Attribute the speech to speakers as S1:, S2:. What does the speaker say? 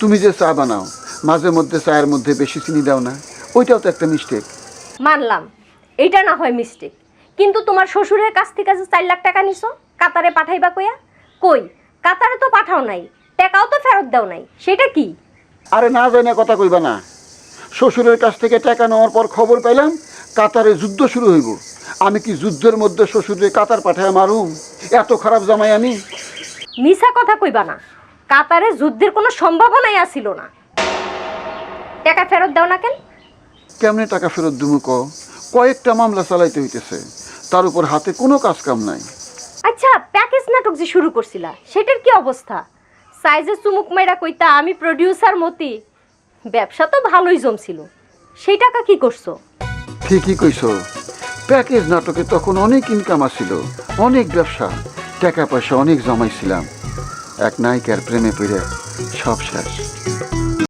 S1: তুমি যে চা বানাও মাঝে মধ্যে চায়ের মধ্যে বেশি চিনি দাও না ওইটাও তো একটা মিস্টেক
S2: মানলাম এইটা না হয় মিস্টেক কিন্তু তোমার শ্বশুরের কাছ থেকে যে চার লাখ টাকা নিছো কাতারে পাঠাইবা কইয়া? কই? কাতারে তো পাঠাও নাই টাকাও তো ফেরত দাও নাই সেটা কি?
S1: আরে না জানে কথা কইবা না। শ্বশুরের কাছ থেকে টাকা নেওয়ার পর খবর পাইলাম কাতারে যুদ্ধ শুরু হইব। আমি কি যুদ্ধের মধ্যে শ্বশুরে কাতার পাঠায় মারুম? এত খারাপ জামাই আমি।
S2: মিছা কথা কইবা না। কাতারে যুদ্ধের কোনো সম্ভাবনাই আসিল না। টাকা ফেরত দাও না কেন?
S1: কেমনে টাকা ফেরত দিমু ক? কয়েকটা মামলা চালাইতে হইতেছে। তার উপর হাতে কোনো কাজ কাম নাই।
S2: আচ্ছা প্যাকেজ নাটক যে শুরু করছিলা সেটার কি অবস্থা? সাইজে চুমুক মাইরা কইতা আমি প্রডিউসার মতি ব্যবসা তো ভালোই জমছিল। সেই টাকা কি করছ?
S1: ঠিকই কইছো। প্যাকেজ নাটকে তখন অনেক ইনকাম আসছিল অনেক ব্যবসা টাকা পয়সা অনেক জমাইছিলাম। এক নায়িকার প্রেমে পড়ে সব শেষ।